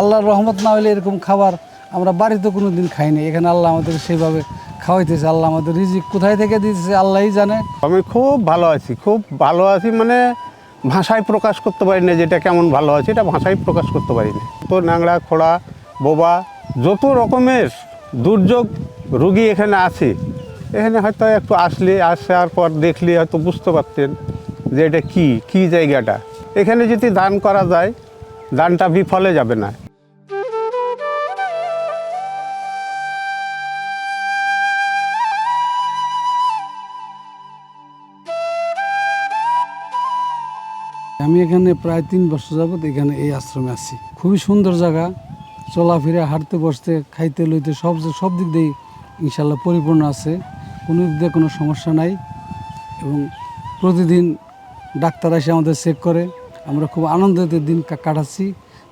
আল্লাহর রহমত না হলে এরকম খাবার আমরা বাড়িতে কোনো দিন খাইনি এখানে আল্লাহ আমাদের সেইভাবে খাওয়াইতেছে। আল্লাহ আমাদের রিজিক কোথায় থেকে দিতেছে আল্লাহই জানে। আমি খুব ভালো আছি, খুব ভালো আছি মানে ভাষায় প্রকাশ করতে পারি না যেটা কেমন ভালো আছে, এটা ভাষায় প্রকাশ করতে পারি না তো ন্যাংরা খোড়া, বোবা, যত রকমের দুর্যোগ রুগী এখানে আছে, এখানে হয়তো একটু আসলে, আসার পর দেখলে হয়তো বুঝতে পারতেন যে এটা কি কি জায়গাটা। এখানে যদি দান করা যায়, দানটা বিফলে যাবে না। আমি এখানে প্রায় তিন বছর যাবত এখানে এই আশ্রমে আছি। খুবই সুন্দর জায়গা। চলাফেরা, হাঁটতে, বসতে, খাইতে, লইতে সব সব দিক দিয়েই ইনশাল্লাহ পরিপূর্ণ আছে। কোনো দিক দিয়ে কোনো সমস্যা নাই এবং প্রতিদিন ডাক্তার এসে আমাদের চেক করে। আমরা খুব আনন্দতে দিন কাটাচ্ছি।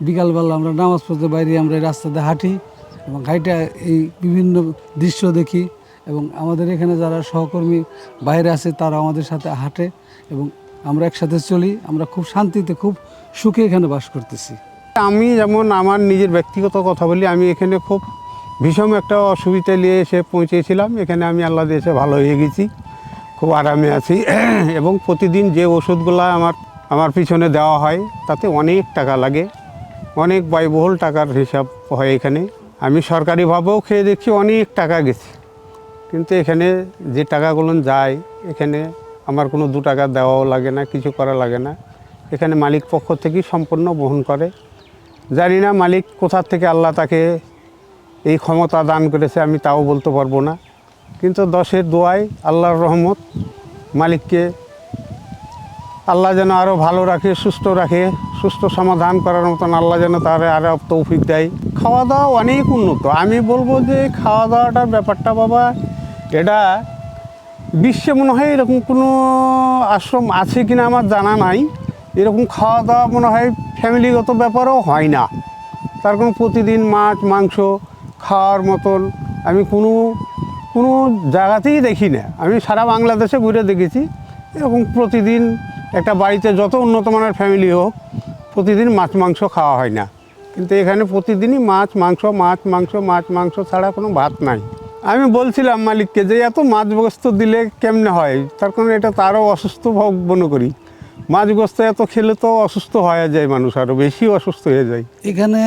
বিকালবেলা আমরা নামাজ পড়তে বাইরে আমরা এই রাস্তাতে হাঁটি এবং হাইটা এই বিভিন্ন দৃশ্য দেখি এবং আমাদের এখানে যারা সহকর্মী বাইরে আছে তারা আমাদের সাথে হাঁটে এবং আমরা একসাথে চলি, আমরা খুব শান্তিতে, খুব সুখে এখানে বাস করতেছি। আমি যেমন আমার নিজের ব্যক্তিগত কথা বলি, আমি এখানে খুব ভীষণ একটা অসুবিধা নিয়ে এসে পৌঁছেছিলাম। এখানে আমি আল্লাহ এসে ভালো হয়ে গেছি, খুব আরামে আছি। এবং প্রতিদিন যে ওষুধগুলো আমার আমার পিছনে দেওয়া হয়, তাতে অনেক টাকা লাগে। অনেক ব্যয়বহুল টাকার হিসাব হয় এখানে। আমি সরকারিভাবেও খেয়ে দেখছি, অনেক টাকা গেছে। কিন্তু এখানে যে টাকাগুলো যায়, এখানে আমার কোনো দু টাকা দেওয়াও লাগে না, কিছু করা লাগে না। এখানে মালিক পক্ষ থেকেই সম্পূর্ণ বহন করে। জানি না মালিক কোথার থেকে আল্লাহ তাকে এই ক্ষমতা দান করেছে, আমি তাও বলতে পারব না। কিন্তু দশের দোয়ায় আল্লাহর রহমত, মালিককে আল্লাহ যেন আরও ভালো রাখে, সুস্থ রাখে, সুস্থ সমাধান করার মতন আল্লাহ যেন তার আরও তৌফিক দেয়। খাওয়া দাওয়া অনেক উন্নত। আমি বলব যে খাওয়া দাওয়াটার ব্যাপারটা বাবা, এটা বিশ্বে মনে হয় এরকম কোনো আশ্রম আছে কিনা আমার জানা নাই। এরকম খাওয়া দাওয়া মনে হয় ফ্যামিলিগত ব্যাপারও হয় না। তার কোনো প্রতিদিন মাছ, মাংস খাওয়ার মতন আমি কোনো কোনো জায়গাতেই দেখি না। আমি সারা বাংলাদেশে ঘুরে দেখেছি। এরকম প্রতিদিন একটা বাড়িতে যত উন্নত মানের ফ্যামিলি হোক, প্রতিদিন মাছ, মাংস খাওয়া হয় না। কিন্তু এখানে প্রতিদিনই মাছ, মাংস মাছ মাংস মাছ, মাংস ছাড়া কোনো ভাত নাই। আমি বলছিলাম মালিককে যে এত মাছ দিলে কেমনে হয়? তার কারণ এটা তারও অসুস্থ মনে করি। মাছ এত খেলে তো অসুস্থ হয়ে যায় মানুষ আরও বেশি অসুস্থ হয়ে যায়। এখানে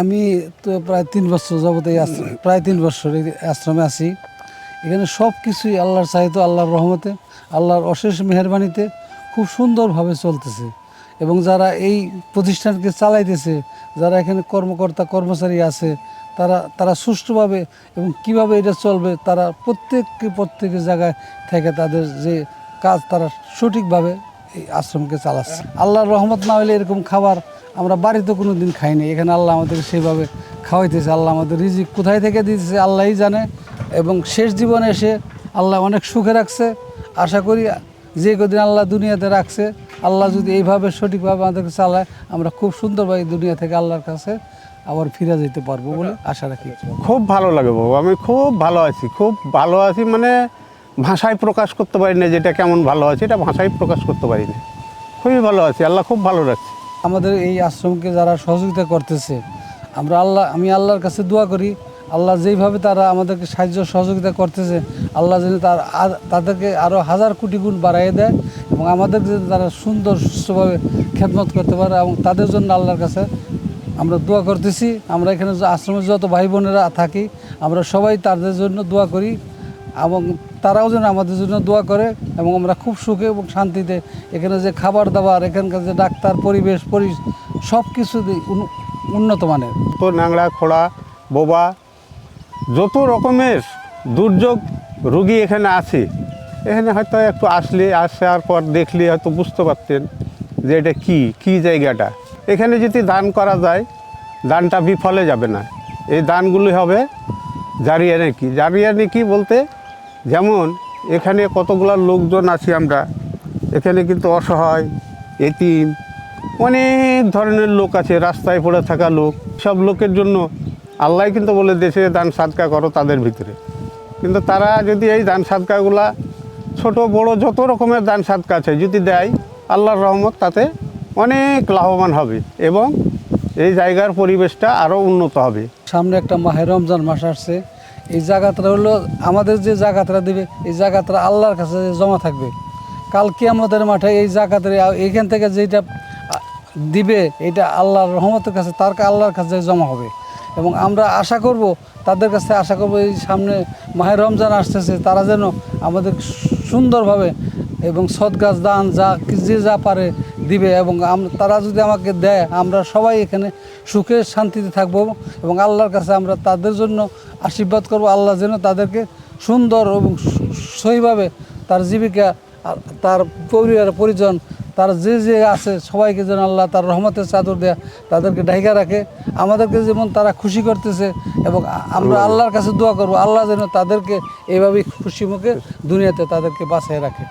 আমি তো প্রায় তিন বছর যাবত এই প্রায় তিন বছর আশ্রমে আছি। এখানে সব কিছুই আল্লাহর চাহিদা, আল্লাহর রহমতে, আল্লাহর অশেষ মেহরবানিতে খুব সুন্দরভাবে চলতেছে। এবং যারা এই প্রতিষ্ঠানকে চালাইতেছে, যারা এখানে কর্মকর্তা, কর্মচারী আছে তারা তারা সুষ্ঠুভাবে এবং কীভাবে এটা চলবে, তারা প্রত্যেককে প্রত্যেকের জায়গায় থেকে তাদের যে কাজ, তারা সঠিকভাবে এই আশ্রমকে চালাচ্ছে। আল্লাহর রহমত না হলে এরকম খাবার আমরা বাড়িতে কোনো দিন খাইনি এখানে আল্লাহ আমাদের সেইভাবে খাওয়াইতেছে। আল্লাহ আমাদের রিজিক কোথায় থেকে দিতেছে আল্লাহই জানে এবং শেষ জীবনে এসে আল্লাহ অনেক সুখে রাখছে। আশা করি যে কদিন আল্লাহ দুনিয়াতে রাখছে, আল্লাহ যদি এইভাবে সঠিকভাবে আমাদেরকে চালায়, আমরা খুব সুন্দরভাবে দুনিয়া থেকে আল্লাহর কাছে আবার ফিরে যেতে পারব বলে আশা রাখি। খুব ভালো লাগে বাবু আমি খুব ভালো আছি খুব ভালো আছি মানে ভাষায় প্রকাশ করতে পারি না যেটা কেমন ভালো আছে এটা ভাষায় প্রকাশ করতে পারি না। খুবই ভালো আছি আল্লাহ খুব ভালো রাখছে। আমাদের এই আশ্রমকে যারা সহযোগিতা করতেছে আমরা আল্লাহ আমি আল্লাহর কাছে দোয়া করি আল্লাহ যেইভাবে তারা আমাদেরকে সাহায্য সহযোগিতা করতেছে আল্লাহ যেন তার তাদেরকে আরও হাজার কোটি গুণ বাড়াইয়ে দেয় এবং আমাদেরকে যেন তারা সুন্দর সুস্থভাবে খেদমত করতে পারে এবং তাদের জন্য আল্লাহর কাছে আমরা দোয়া করতেছি, আমরা এখানে যে আশ্রমের যত ভাই বোনেরা থাকি, আমরা সবাই তাদের জন্য দোয়া করি এবং তারাও যেন আমাদের জন্য দোয়া করে এবং আমরা খুব সুখে এবং শান্তিতে এখানে যে খাবার দাবার, এখানকার যে ডাক্তার পরিবেশ, পরি সব কিছু উন্নত মানের। তো ন্যাংরা খোড়া, বোবা, যত রকমের দুর্যোগ রুগী এখানে আছে, এখানে হয়তো একটু আসলে, আসার পর দেখলে হয়তো বুঝতে পারতেন যে এটা কি কি জায়গাটা। এখানে যদি দান করা যায়, দানটা বিফলে যাবে না। এই দানগুলি হবে জারিয়া নাকি। জারিয়া নাকি বলতে যেমন এখানে কতগুলো লোকজন আছি আমরা, এখানে কিন্তু অসহায়, এতিম, অনেক ধরনের লোক আছে, রাস্তায় পড়ে থাকা লোক। সব লোকের জন্য আল্লাহ কিন্তু বলে দেশে দান সাদকা করো তাদের ভিতরে। কিন্তু তারা যদি এই দান সাদকাগুলা ছোট, বড় যত রকমের দান সাদকা আছে, যদি দেয়, আল্লাহর রহমত তাতে অনেক লাভবান হবে এবং এই জায়গার পরিবেশটা আরও উন্নত হবে। সামনে একটা মাহে রমজান মাস আসছে। এই জায়গাটা হলো আমাদের যে জায়গাটা দিবে, এই জায়গাটা আল্লাহর কাছে জমা থাকবে। কালকে আমাদের মাঠে এই জায়গাতে এইখান থেকে যেটা দিবে, এটা আল্লাহর রহমতের কাছে, তার আল্লাহর কাছে জমা হবে। এবং আমরা আশা করব, তাদের কাছে আশা করব, এই সামনে মাহে রমজান আসতেছে, তারা যেন আমাদের সুন্দরভাবে এবং সৎ গাছ দান যা যে যা পারে দিবে এবং তারা যদি আমাকে দেয় আমরা সবাই এখানে সুখে শান্তিতে থাকব এবং আল্লাহর কাছে আমরা তাদের জন্য আশীর্বাদ করব। আল্লাহ যেন তাদেরকে সুন্দর এবং সহিভাবে তার জীবিকা তার পরিবার পরিজন তার যে যে আছে সবাইকে যেন আল্লাহ তার রহমতের চাদর দেয়া তাদেরকে ঢাইকা রাখে। আমাদেরকে যেমন তারা খুশি করতেছে এবং আমরা আল্লাহর কাছে দোয়া করব। আল্লাহ যেন তাদেরকে এইভাবেই খুশি মুখে দুনিয়াতে তাদেরকে বাঁচিয়ে রাখে।